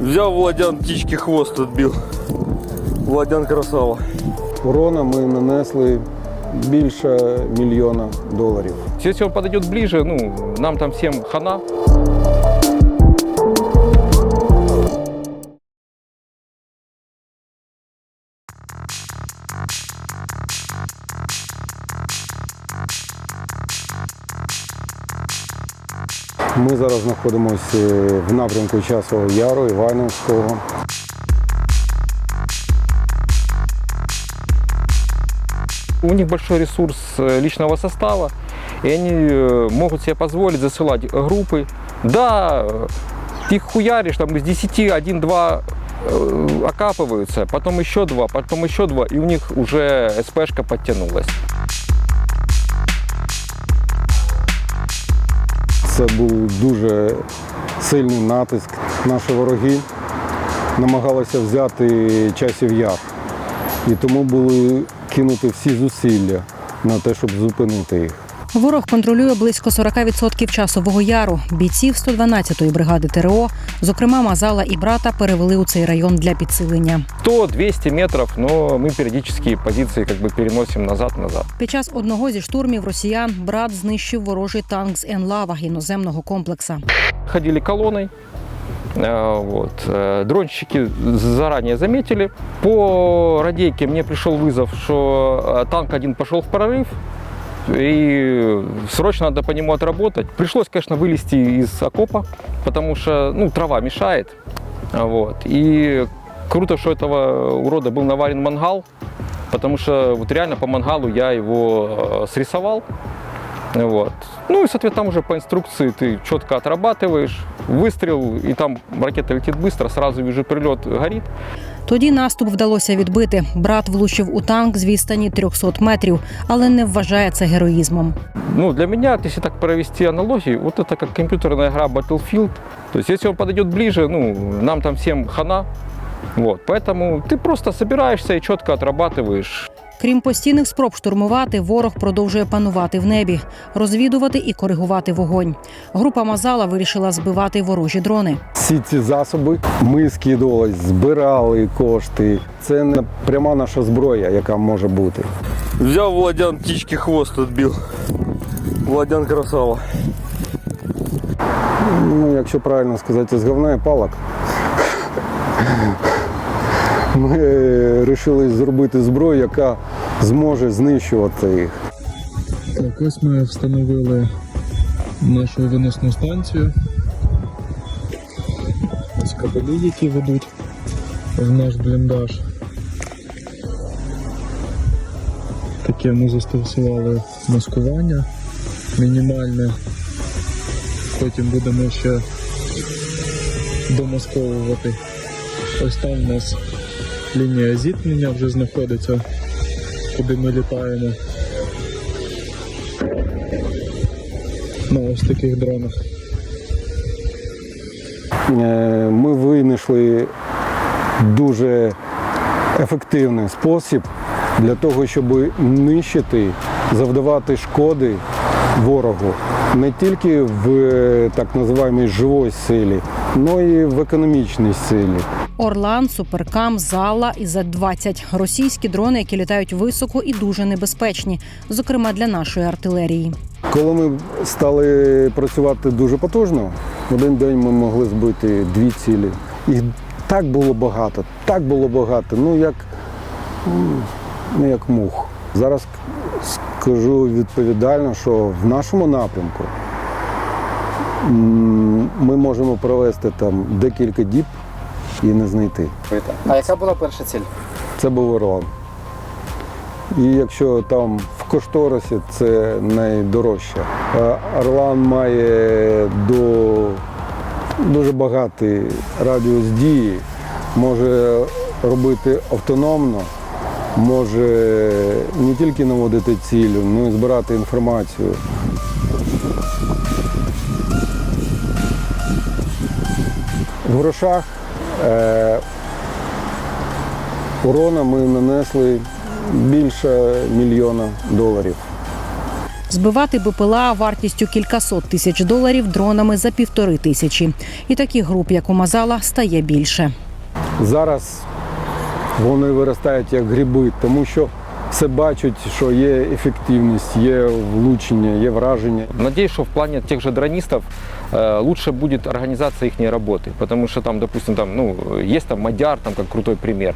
Взяв Владян птички хвост отбил. Владян красава. Урона ми нанесли більше мільйона доларів. Если он подойдет ближе, ну, нам там всем хана. Ми зараз знаходимося в напрямку Часового Яру, Івановського. У них большой ресурс э, личного состава, и они э, могут себе позволить засылать группы. Да, э, их хуяришь, там из 10 один-два э, окапываются, потом еще два, потом еще два, и у них уже СПшка подтянулась. Це був дуже сильний натиск. Наші вороги намагалися взяти часів яр. І тому були кинуті всі зусилля на те, щоб зупинити їх. Ворог контролює близько 40% часового яру. Бійців 112-ї бригади ТРО, зокрема Мазала і брата, перевели у цей район для підсилення. 100-200 метров, но мы периодически позиции как бы переносим назад-назад. Під час одного зі штурмів росіян брат знищив ворожий танк з Енлава іноземного комплекса. ходили колонной. Э, Вот. Э, Дронщики заранее заметили. По радейке мне пришел вызов, что э, танк один пошел в прорыв, и срочно надо по нему отработать. Пришлось, конечно, вылезти из окопа, потому что ну, трава мешает. А Вот. И круто, что этого урода был наварен мангал, потому что вот реально по мангалу я его э, срисовал. Вот. Ну и, соответственно, там уже по инструкции ты четко отрабатываешь, выстрел, и там ракета летит быстро, сразу вижу прилет, горит. Тоді наступ вдалося відбити. Брат влучив у танк з відстані 300 метрів, але не вважає це героїзмом. Ну, для меня, вот если так провести аналогию, вот это как компьютерная игра Battlefield. То есть, если он подойдет ближе, ну, нам там всем хана. Вот, поэтому ты просто собираешься и четко отрабатываешь. Крім постійних спроб штурмувати, ворог продовжує панувати в небі, розвідувати і коригувати вогонь. Група Мазала вирішила збивати ворожі дрони. Всі ці засоби ми скидували, збирали кошти. Це не пряма наша зброя, яка може бути. Взяв Владян птички хвост отбил. Владян красава. Ну, якщо правильно сказати, з говна і палок. Ми вирішили зробити зброю, яка зможе знищувати їх. Так, ось ми встановили нашу виносну станцію. Ось кабелі, які ведуть в наш бліндаж. Таке ми застосували маскування мінімальне. Потім будемо ще домасковувати. Ось там у нас лінія зіткнення вже знаходиться, куди ми літаємо. на ось таких дронах. Е, Ми винайшли дуже ефективний спосіб для того, щоб нищити, завдавати шкоди ворогу не тільки в е, так називаємій живій силі, але й в економічній силі. Орлан, Суперкам, Зала і З-20 – російські дрони, які літають високо і дуже небезпечні, зокрема для нашої артилерії. Коли ми стали працювати дуже потужно, в один день ми могли збити дві цілі. Їх так було багато, так було багато, ну як, ну, як мух. Зараз скажу відповідально, що в нашому напрямку ми можемо провести там декілька діб і не знайти. А яка була перша ціль? Це був Орлан. І якщо там в кошторисі це найдорожче. Орлан має до, дуже багатий радіус дії, може робити автономно, може не тільки наводити цілю, але й збирати інформацію. В грошах е, урона ми нанесли більше мільйона доларів. Збивати БПЛА вартістю кількасот тисяч доларів дронами за півтори тисячі. І таких груп, як у Мазала, стає більше. Зараз вони виростають як гриби, тому що все бачать, що є ефективність, є влучення, є враження. Надеюсь, что в плане тех же дронистов лучше будет организация их работы, потому что там, допустим, там, ну, есть там Мадяр, там, как крутой пример,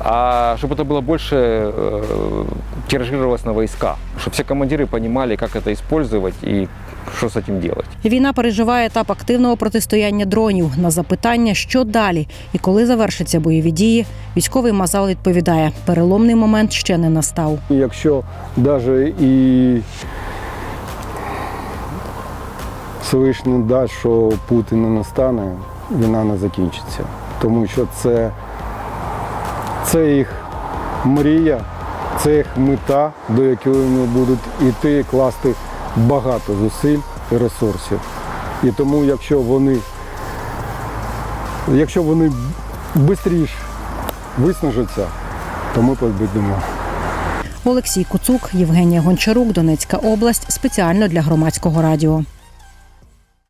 а чтобы это было больше э, тиражировалось на войска, чтобы все командиры понимали, как это использовать и что с этим делать. Війна переживає етап активного протистояння дронів. На запитання, що далі і коли завершаться бойові дії, військовий Мазал відповідає: переломний момент ще не настав. І Якщо навіть і Всевишній дасть, що Путін не настане, війна не закінчиться. Тому що це, це їх мрія, це їх мета, до якої вони будуть йти і класти багато зусиль і ресурсів. І тому, якщо вони, якщо вони швидше виснажаться, то ми побідемо. Олексій Куцук, Євгенія Гончарук, Донецька область спеціально для громадського радіо.